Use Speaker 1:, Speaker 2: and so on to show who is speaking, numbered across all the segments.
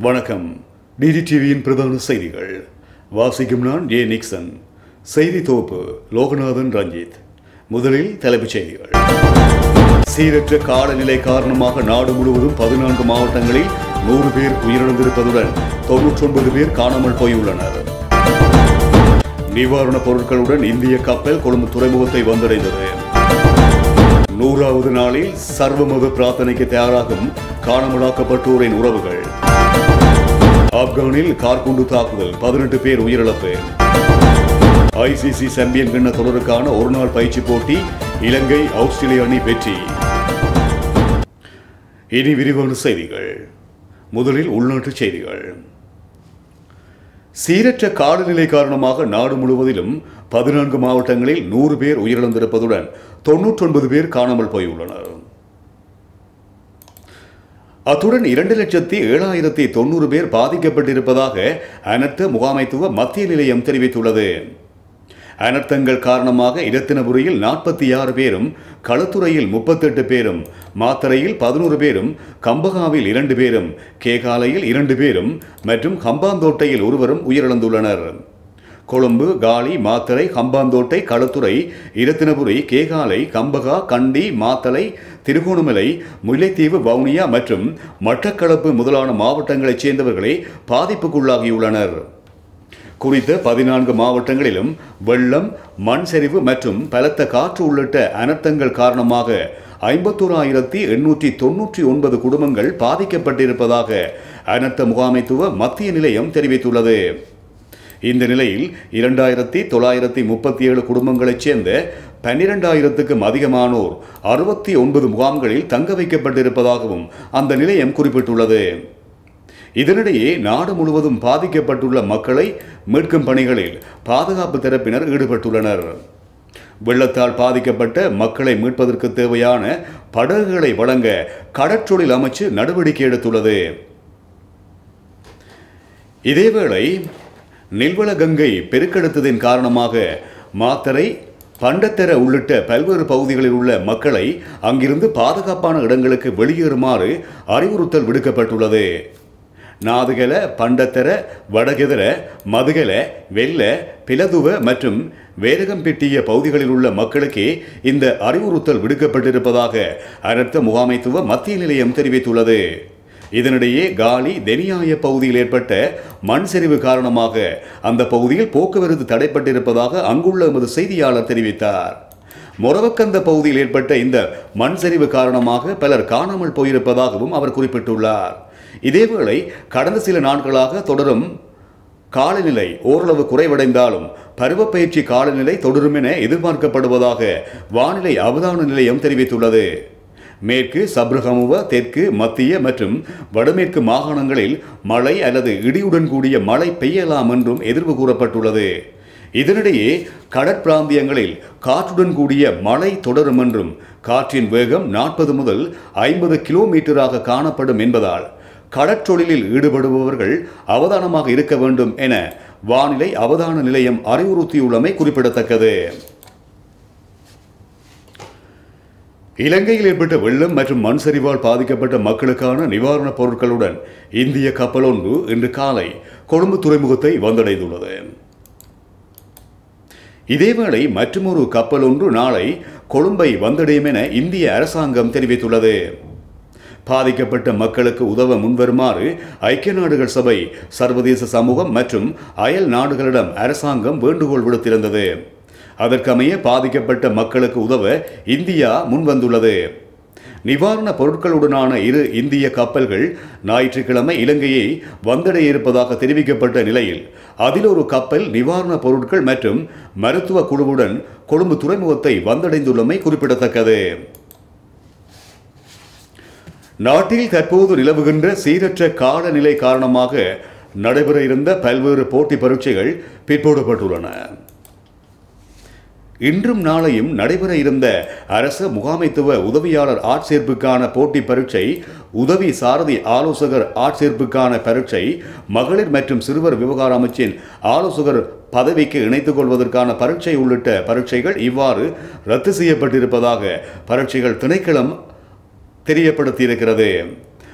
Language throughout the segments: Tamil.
Speaker 1: வணக்கம். டிடிடிவியின் பிரதான செய்திகள். வாசிக்கும் நான் ஏ நிக்சன். செய்தி தொகுப்பு லோகநாதன் ரஞ்சித். முதலில் தலைப்புச் செய்திகள். சீரற்ற காலநிலை காரணமாக நாடு முழுவதும் பதினான்கு மாவட்டங்களில் நூறு பேர் உயிரிழந்திருப்பதுடன் தொன்னூற்றி ஒன்பது பேர் காணாமல் போயுள்ளனர். நிவாரணப் பொருட்களுடன் இந்திய கப்பல் கொழும்பு துறைமுகத்தை வந்தடைந்தது. நூறாவது நாளில் சர்வமத பிரார்த்தனைக்கு தயாராகும் காணாமலாக்கப்பட்டோரின் உறவுகள். ஆப்கானில் கார்குண்டு தாக்குதல். பதினெட்டு பேர் உயிரிழப்பு. ஐசிசி சாம்பியன் கிண்ண தொடருக்கான ஒருநாள் பயிற்சி போட்டி இலங்கை ஆஸ்திரேலிய அணி வெற்றி. இனி விரிவான செய்திகள். முதலில் உள்நாட்டுச் செய்திகள். சீரற்ற காலநிலை காரணமாக நாடு முழுவதிலும் பதினான்கு மாவட்டங்களில் நூறு பேர் உயிரிழந்திருப்பதுடன் தொன்னூற்றொன்பது பேர் காணாமல் போயுள்ளனர். அத்துடன் இரண்டு லட்சத்தி ஏழாயிரத்தி தொண்ணூறு பேர் பாதிக்கப்பட்டிருப்பதாக அனர்த்த முகாமைத்துவ மத்திய நிலையம் தெரிவித்துள்ளது. அனர்த்தங்கள் காரணமாக இரத்தினபுரியில் நாற்பத்தி ஆறு பேரும் களத்துறையில் முப்பத்தெட்டு பேரும் மாத்தறையில் பதினோரு பேரும் கம்பகாவில் இரண்டு பேரும் கேகாலையில் இரண்டு பேரும் மற்றும் ஹம்பாந்தோட்டையில் ஒருவரும் உயிரிழந்துள்ளனர். கொழும்பு காலி மாத்தலை ஹம்பாந்தோட்டை களத்துறை இரத்தினபுரி கேகாலை கம்பகா கண்டி மாத்தலை திருகோணமலை முல்லைத்தீவு வவுனியா மற்றும் மட்டக்களப்பு முதலான மாவட்டங்களைச் சேர்ந்தவர்களே பாதிப்புக்குள்ளாகியுள்ளனர். குறித்த பதினான்கு மாவட்டங்களிலும் வெள்ளம் மண் சரிவு மற்றும் பலத்த காற்று உள்ளிட்ட அனர்த்தங்கள் காரணமாக ஐம்பத்தோராயிரத்தி எண்ணூற்றி தொன்னூற்றி ஒன்பது குடும்பங்கள் பாதிக்கப்பட்டிருப்பதாக அனர்த்த முகாமைத்துவ மத்திய நிலையம் தெரிவித்துள்ளது. இந்த நிலையில் இரண்டாயிரத்தி தொள்ளாயிரத்தி முப்பத்தி ஏழு குடும்பங்களைச் சேர்ந்த பன்னிரெண்டாயிரத்துக்கும் அதிகமானோர் அறுபத்தி ஒன்பது முகாம்களில் தங்க வைக்கப்பட்டிருப்பதாகவும் அந்த நிலையம் குறிப்பிட்டுள்ளது. இதனிடையே நாடு முழுவதும் பாதிக்கப்பட்டுள்ள மக்களை மீட்கும் பணிகளில் பாதுகாப்பு தரப்பினர் ஈடுபட்டுள்ளனர். வெள்ளத்தால் பாதிக்கப்பட்ட மக்களை மீட்பதற்கு தேவையான படகுகளை வழங்க கடற்றொழில் அமைச்சு நடவடிக்கை எடுத்துள்ளது. இதேவேளை நில்வள கங்கை பெருக்கெடுத்ததின் காரணமாக மாத்தரை பண்டத்தர உள்ளிட்ட பல்வேறு பகுதிகளில் உள்ள மக்களை அங்கிருந்து பாதுகாப்பான இடங்களுக்கு வெளியேறுமாறு அறிவுறுத்தல் விடுக்கப்பட்டுள்ளது. நாதுகல பண்டத்தர வடகெதர மதுகல வெல்ல பிலதுவ மற்றும் வேரகம்பெட்டிய பகுதிகளில் உள்ள மக்களுக்கே இந்த அறிவுறுத்தல் விடுக்கப்பட்டிருப்பதாக அனர்த்த முகாமைத்துவ மத்திய நிலையம் தெரிவித்துள்ளது. இதனிடையே காலி தெனியாய பகுதியில் ஏற்பட்ட மண் சரிவு காரணமாக அந்த பகுதியில் போக்குவரத்து தடைப்பட்டிருப்பதாக அங்குள்ள எமது செய்தியாளர் தெரிவித்தார். மொரவக்கந்த பகுதியில் ஏற்பட்ட இந்த மண் சரிவு காரணமாக பலர் காணாமல் போயிருப்பதாகவும் அவர் குறிப்பிட்டுள்ளார். இதேவேளை கடந்த சில நாட்களாக தொடரும் காலநிலை ஓரளவு குறைவடைந்தாலும் பருவப்பயிற்சி காலநிலை தொடரும் என எதிர்பார்க்கப்படுவதாக வானிலை அவதான நிலையம் தெரிவித்துள்ளது. மேற்கு சப்ருகமுவ தெற்கு மத்திய மற்றும் வடமேற்கு மாகாணங்களில் மழை அல்லது இடியுடன் கூடிய மழை பெய்யலாம் என்றும் எதிர்வு கூறப்பட்டுள்ளது. இதனிடையே கடற்பிராந்தியங்களில் காற்றுடன் கூடிய மழை தொடரும் என்றும் காற்றின் வேகம் நாற்பது முதல் ஐம்பது கிலோமீட்டராக காணப்படும் என்பதால் கடற்றொழிலில் ஈடுபடுபவர்கள் அவதானமாக இருக்க வேண்டும் என வானிலை அவதான நிலையம் அறிவுறுத்தியுள்ளமை குறிப்பிடத்தக்கது. இலங்கையில் ஏற்பட்ட வெள்ளம் மற்றும் மண் சரிவால் பாதிக்கப்பட்ட மக்களுக்கான நிவாரணப் பொருட்களுடன் இந்திய கப்பலொன்று இன்று காலை கொழும்பு துறைமுகத்தை வந்தடைந்துள்ளது. இதேவேளை மற்றொரு கப்பல் ஒன்று நாளை கொழும்பை வந்தடையும் என இந்திய அரசாங்கம் தெரிவித்துள்ளது. பாதிக்கப்பட்ட மக்களுக்கு உதவ முன்வருமாறு ஐக்கிய நாடுகள் சபை சர்வதேச சமூகம் மற்றும் அயல் நாடுகளிடம் அரசாங்கம் வேண்டுகோள் விடுத்திருந்தது. அதற்கமைய பாதிக்கப்பட்ட மக்களுக்கு உதவ இந்தியா முன்வந்துள்ளது. நிவாரண பொருட்களுடனான இரு இந்திய கப்பல்கள் ஞாயிற்றுக்கிழமை இலங்கையை வந்தடைய இருப்பதாக தெரிவிக்கப்பட்ட நிலையில் அதில் ஒரு கப்பல் நிவாரணப் பொருட்கள் மற்றும் மருத்துவ குழுவுடன் கொழும்பு துறைமுகத்தை வந்தடைந்துள்ளமை குறிப்பிடத்தக்கது. நாட்டில் தற்போது நிலவுகின்ற சீரற்ற காலநிலை காரணமாக நடைபெற இருந்த பல்வேறு போட்டி பரீட்சைகள் பிற்போடப்பட்டுள்ளன. இன்றும் நாளையும் நடைபெற இருந்த அரசு முகாமைத்துவ உதவியாளர் ஆட்சேர்ப்புக்கான போட்டி பரீட்சை உதவி சாரதி ஆலோசகர் ஆட்சேர்ப்புக்கான பரீட்சை மகளிர் மற்றும் சிறுவர் விவகார அமைச்சின் ஆலோசகர் பதவிக்கு இணைத்துக் கொள்வதற்கான பரீட்சை உள்ளிட்ட பரீட்சைகள் இவ்வாறு ரத்து செய்யப்பட்டிருப்பதாக பரீட்சைகள் திணைக்களம் தெரியப்படுத்தியிருக்கிறது.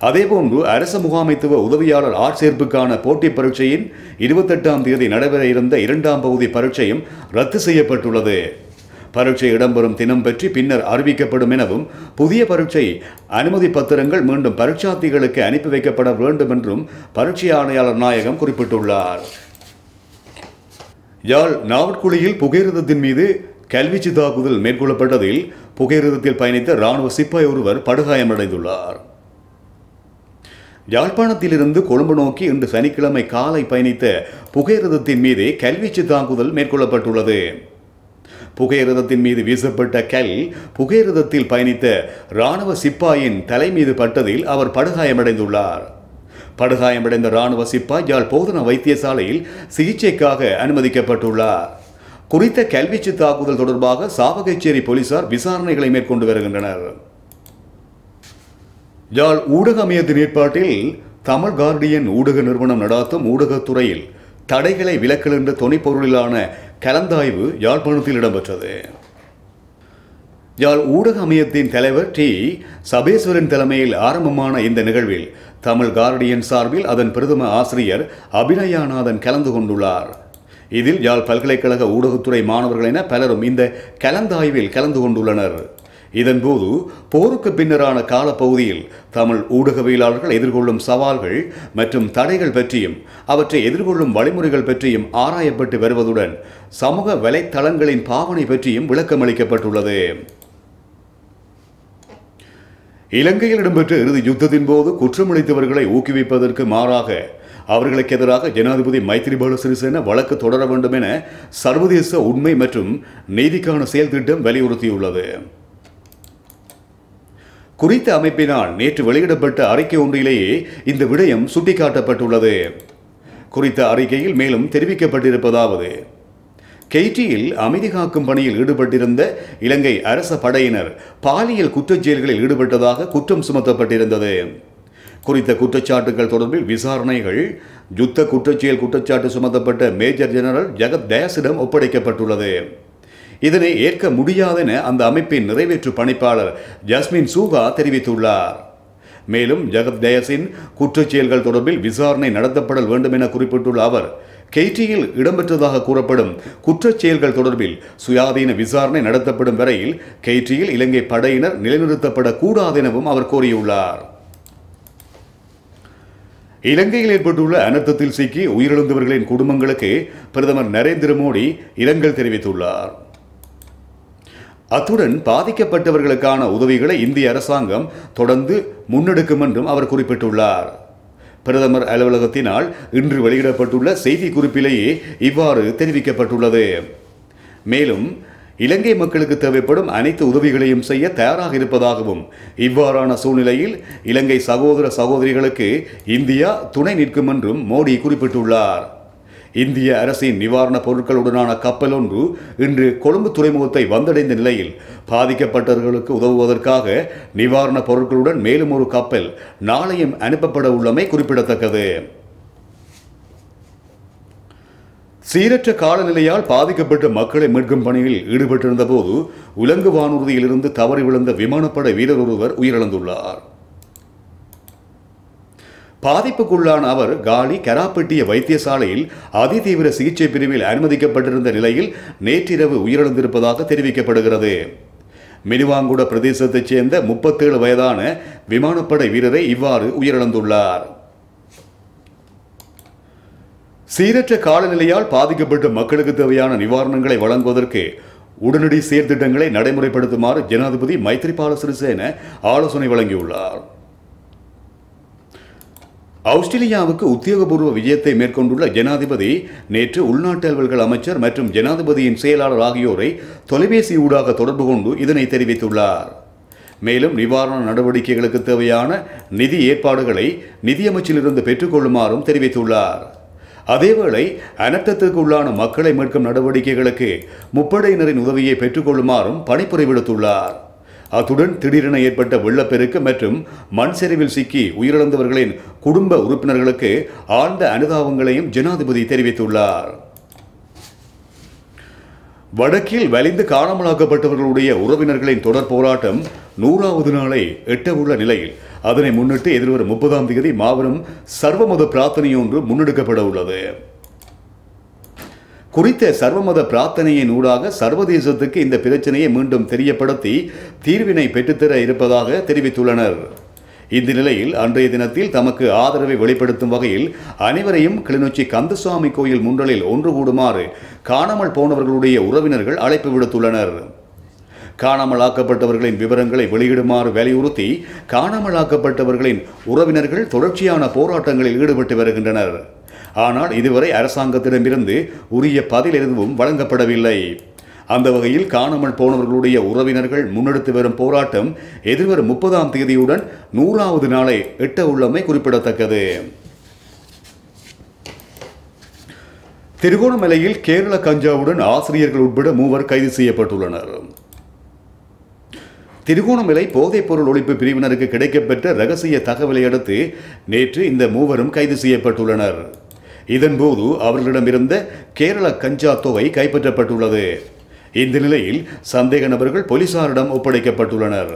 Speaker 1: அதேபோன்று அரச முகாமைத்துவ உதவியாளர் ஆட்சேர்ப்புக்கான போட்டிப் பரீட்சையின் இருபத்தெட்டாம் தேதி நடைபெற இருந்த இரண்டாம் பகுதி பரீட்சையும் ரத்து செய்யப்பட்டுள்ளது. பரீட்சை இடம்பெறும் தினம் பற்றி பின்னர் அறிவிக்கப்படும் எனவும் புதிய பரீட்சை அனுமதி பத்திரங்கள் மீண்டும் பரீட்சார்த்திகளுக்கு அனுப்பி வைக்கப்பட வேண்டும் என்றும் பரீட்சை ஆணையாளர் நாயகம் குறிப்பிட்டுள்ளார். யாழ் நாவற்குழியில் புகையிரதத்தின் மீது கல்வீச்சு தாக்குதல் மேற்கொள்ளப்பட்டதில் புகையிரதத்தில் பயணித்த இராணுவ சிப்பாய் ஒருவர் படுகாயமடைந்துள்ளார். யாழ்ப்பாணத்திலிருந்து கொழும்பு நோக்கி இன்று சனிக்கிழமை காலை பயணித்த புகையிரதத்தின் மீது கல்வீச்சு தாக்குதல் மேற்கொள்ளப்பட்டுள்ளது. புகையிரதத்தின் மீது வீசப்பட்ட கல் புகையிரதத்தில் பயணித்த இராணுவ சிப்பாயின் தலை மீது பட்டதில் அவர் படுகாயமடைந்துள்ளார். படுகாயமடைந்த இராணுவ சிப்பாய் யாழ் போதன வைத்தியசாலையில் சிகிச்சைக்காக அனுமதிக்கப்பட்டுள்ளார். குறித்த கல்வீச்சு தாக்குதல் தொடர்பாக சாவகச்சேரி போலீசார் விசாரணைகளை மேற்கொண்டு வருகின்றனர். யாழ் ஊடக அமையத்தின் ஏற்பாட்டில் தமிழ் கார்டியன் ஊடக நிறுவனம் நடாத்தும் ஊடகத்துறையில் தடைகளை விலக்கல் என்ற துணைப்பொருளிலான கலந்தாய்வு யாழ்ப்பாணத்தில் இடம்பெற்றது. யாழ் ஊடக அமையத்தின் தலைவர் டி. சபேஸ்வரன் தலைமையில் ஆரம்பமான இந்த நிகழ்வில் தமிழ் கார்டியன் சார்பில் அதன் பிரதம ஆசிரியர் அபிநயாநாதன் கலந்து கொண்டுள்ளார். இதில் யாழ் பல்கலைக்கழக ஊடகத்துறை மாணவர்கள் என பலரும் இந்த கலந்தாய்வில் கலந்து கொண்டுள்ளனர். இதன்போது போருக்கு பின்னரான காலப்பகுதியில் தமிழ் ஊடகவியலாளர்கள் எதிர்கொள்ளும் சவால்கள் மற்றும் தடைகள் பற்றியும் அவற்றை எதிர்கொள்ளும் வழிமுறைகள் பற்றியும் ஆராயப்பட்டு வருவதுடன் சமூக வலைத்தளங்களின் பாவனை பற்றியும் விளக்கமளிக்கப்பட்டுள்ளது. இலங்கையில் இடம்பெற்ற இறுதி யுத்தத்தின் போது குற்றமளித்தவர்களை ஊக்குவிப்பதற்கு மாறாக அவர்களுக்கு எதிராக ஜனாதிபதி மைத்ரிபால சிறிசேன வழக்கு தொடர வேண்டும் என சர்வதேச உண்மை மற்றும் நீதிக்கான செயல் திட்டம் வலியுறுத்தியுள்ளது. குறித்த அமைப்பினால் நேற்று வெளியிடப்பட்ட அறிக்கை ஒன்றிலேயே இந்த விடயம் சுட்டிக்காட்டப்பட்டுள்ளது. குறித்த அறிக்கையில் மேலும் தெரிவிக்கப்பட்டிருப்பதாவது கெய்டியில் அமைதி காக்கும் பணியில் ஈடுபட்டிருந்த இலங்கை அரச படையினர் பாலியல் குற்றச்செயல்களில் ஈடுபட்டதாக குற்றம் சுமத்தப்பட்டிருந்தது. குறித்த குற்றச்சாட்டுகள் தொடர்பில் விசாரணைகள் யுத்த குற்றச்செயல் குற்றச்சாட்டு சுமத்தப்பட்ட மேஜர் ஜெனரல் ஜெகத் தயாசிடம் ஒப்படைக்கப்பட்டுள்ளது. இதனை ஏற்க முடியாதென அந்த அமைப்பின் நிறைவேற்று பணிப்பாளர் ஜஸ்மின் சூகா தெரிவித்துள்ளார். மேலும் ஜெகத் தயசின் குற்றச்செயல்கள் தொடர்பில் விசாரணை நடத்தப்படல் வேண்டும் என குறிப்பிட்டுள்ள அவர் கெய்டியில் இடம்பெற்றதாக கூறப்படும் குற்றச்செயல்கள் தொடர்பில் சுயாதீன விசாரணை நடத்தப்படும் வரையில் கெய்டியில் இலங்கை படையினர் நிலைநிறுத்தப்படக்கூடாதெனவும் அவர் கோரியுள்ளார் இலங்கையில் ஏற்பட்டுள்ள அனர்த்தத்தில் சிக்கி உயிரிழந்தவர்களின் குடும்பங்களுக்கு பிரதமர் நரேந்திர மோடி இரங்கல் தெரிவித்துள்ளார். அத்துடன் பாதிக்கப்பட்டவர்களுக்கான உதவிகளை இந்திய அரசாங்கம் தொடர்ந்து முன்னெடுக்கும் என்றும் அவர் குறிப்பிட்டுள்ளார். பிரதமர் அலுவலகத்தினால் இன்று வெளியிடப்பட்டுள்ள செய்தி குறிப்பிலேயே இவ்வாறு தெரிவிக்கப்பட்டுள்ளது. மேலும் இலங்கை மக்களுக்கு தேவைப்படும் அனைத்து உதவிகளையும் செய்ய தயாராக இருப்பதாகவும் இவ்வாறான சூழ்நிலையில் இலங்கை சகோதர சகோதரிகளுக்கு இந்தியா துணை நிற்கும் என்றும் மோடி குறிப்பிட்டுள்ளார். இந்திய அரசின் நிவாரணப் பொருட்களுடனான கப்பல் ஒன்று இன்று கொழும்பு துறைமுகத்தை வந்தடைந்த நிலையில் பாதிக்கப்பட்டவர்களுக்கு உதவுவதற்காக நிவாரணப் பொருட்களுடன் மேலும் ஒரு கப்பல் நாளையும் அனுப்பப்பட உள்ளமை குறிப்பிடத்தக்கது. சீரற்ற காலநிலையால் பாதிக்கப்பட்ட மக்களை மீட்கும் பணியில் ஈடுபட்டிருந்த போது உலங்கு வானூர்தியிலிருந்து தவறி விழுந்த விமானப்படை வீரர் ஒருவர் உயிரிழந்துள்ளார். பாதிப்புக்குள்ளான அவர் காலி கராப்பட்டிய வைத்தியசாலையில் அதிதீவிர சிகிச்சை பிரிவில் அனுமதிக்கப்பட்டிருந்த நிலையில் நேற்றிரவு உயிரிழந்திருப்பதாக தெரிவிக்கப்படுகிறது. மினிவாங்குட பிரதேசத்தைச் சேர்ந்த முப்பத்தேழு வயதான விமானப்படை வீரரை இவ்வாறு உயிரிழந்துள்ளார். சீரற்ற காலநிலையால் பாதிக்கப்பட்ட மக்களுக்கு தேவையான நிவாரணங்களை வழங்குவதற்கு உடனடி செயற்திட்டங்களை நடைமுறைப்படுத்துமாறு ஜனாதிபதி மைத்ரிபால சிறிசேன ஆலோசனை வழங்கியுள்ளார். ஆஸ்திரேலியாவுக்கு உத்தியோகபூர்வ விஜயத்தை மேற்கொண்டுள்ள ஜனாதிபதி நேற்று உள்நாட்டு அலுவல்கள் அமைச்சர் மற்றும் ஜனாதிபதியின் செயலாளர் ஆகியோரை தொலைபேசி ஊடாக தொடர்பு கொண்டு இதனை தெரிவித்துள்ளார். மேலும் நிவாரண நடவடிக்கைகளுக்கு தேவையான நிதி ஏற்பாடுகளை நிதியமைச்சிலிருந்து பெற்றுக்கொள்ளுமாறும் தெரிவித்துள்ளார். அதேவேளை அனர்த்தத்திற்கு உள்ளான மக்களை மீட்கும் நடவடிக்கைகளுக்கு முப்படையினரின் உதவியை பெற்றுக்கொள்ளுமாறும் பணிப்புரை விடுத்துள்ளார். அத்துடன் திடீரென ஏற்பட்ட வெள்ளப்பெருக்கு மற்றும் மண் சரிவில் சிக்கி உயிரிழந்தவர்களின் குடும்ப உறுப்பினர்களுக்கு ஆழ்ந்த அனுதாபங்களையும் ஜனாதிபதி தெரிவித்துள்ளார். வடக்கில் வலிந்து காணாமலாக்கப்பட்டவர்களுடைய உறவினர்களின் தொடர் போராட்டம் நூறாவது நாளை எட்டவுள்ள நிலையில். அதனை முன்னிட்டு எதிர்வரும் முப்பதாம் தேதி மாபெரும் சர்வமத பிரார்த்தனையொன்று முன்னெடுக்கப்பட உள்ளது. குறித்த சர்வமத பிரார்த்தனையின் ஊடாக சர்வதேசத்துக்கு இந்த பிரச்சனையை மீண்டும் தெரியப்படுத்தி தீர்வினை பெற்றுத்தர இருப்பதாக தெரிவித்துள்ளனர். இந்த நிலையில் அன்றைய தினத்தில் தமக்கு ஆதரவை வெளிப்படுத்தும் வகையில் அனைவரையும் கிளிநொச்சி கந்தசுவாமி கோயில் முன்றலில் ஒன்று கூடுமாறு காணாமல் போனவர்களுடைய உறவினர்கள் அழைப்பு விடுத்துள்ளனர். காணாமலாக்கப்பட்டவர்களின் விவரங்களை வெளியிடுமாறு வலியுறுத்தி காணாமலாக்கப்பட்டவர்களின் உறவினர்கள் தொடர்ச்சியான போராட்டங்களில் ஈடுபட்டு வருகின்றனர். ஆனால் இதுவரை அரசாங்கத்திடமிருந்து உரிய பதில் எதுவும் வழங்கப்படவில்லை. அந்த வகையில் காணாமல் போனவர்களுடைய உறவினர்கள் முன்னெடுத்து வரும் போராட்டம் எதிர்வரும் முப்பதாம் தேதியுடன் நூறாவது நாளை எட்ட உள்ளமை குறிப்பிடத்தக்கது. திருகோணமலையில் கேரள கஞ்சாவுடன் ஆசிரியர்கள் உட்பட மூவர் கைது செய்யப்பட்டுள்ளனர். திருகோணமலை போதைப்பொருள் ஒழிப்பு பிரிவினருக்கு கிடைக்கப்பெற்ற ரகசிய தகவலை அடுத்து நேற்று இந்த மூவரும் கைது செய்யப்பட்டுள்ளனர். இதன்போது அவர்களிடமிருந்த கேரள கஞ்சா தொகை கைப்பற்றப்பட்டுள்ளது. இந்த நிலையில் சந்தேக நபர்கள் போலீசாரிடம் ஒப்படைக்கப்பட்டுள்ளனர்.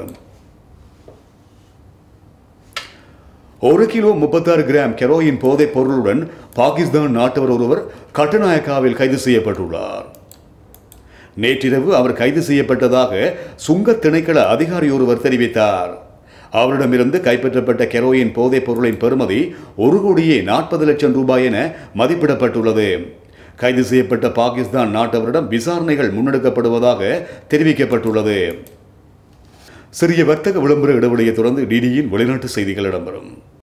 Speaker 1: ஒரு கிலோ முப்பத்தாறு கிராம் கெரோயின் போதைப் பொருளுடன் பாகிஸ்தான் நாட்டவர் ஒருவர் கட்டுநாயக்காவில் கைது செய்யப்பட்டுள்ளார். நேற்றிரவு அவர் கைது செய்யப்பட்டதாக சுங்க திணைக்கள அதிகாரி ஒருவர் தெரிவித்தார். அவரிடமிருந்து கைப்பற்றப்பட்ட கெரோயின் போதைப் பொருளின் பெறுமதி ஒரு கோடியே நாற்பது லட்சம் ரூபாய் என மதிப்பிடப்பட்டுள்ளது. கைது செய்யப்பட்ட பாகிஸ்தான் நாட்டவரிடம் விசாரணைகள் முன்னெடுக்கப்படுவதாக தெரிவிக்கப்பட்டுள்ளது. சிறிய வர்த்தக விளம்பர இடைவெளியை தொடர்ந்து டிடியின் வெளிநாட்டு செய்திகள் இடம்பெறும்.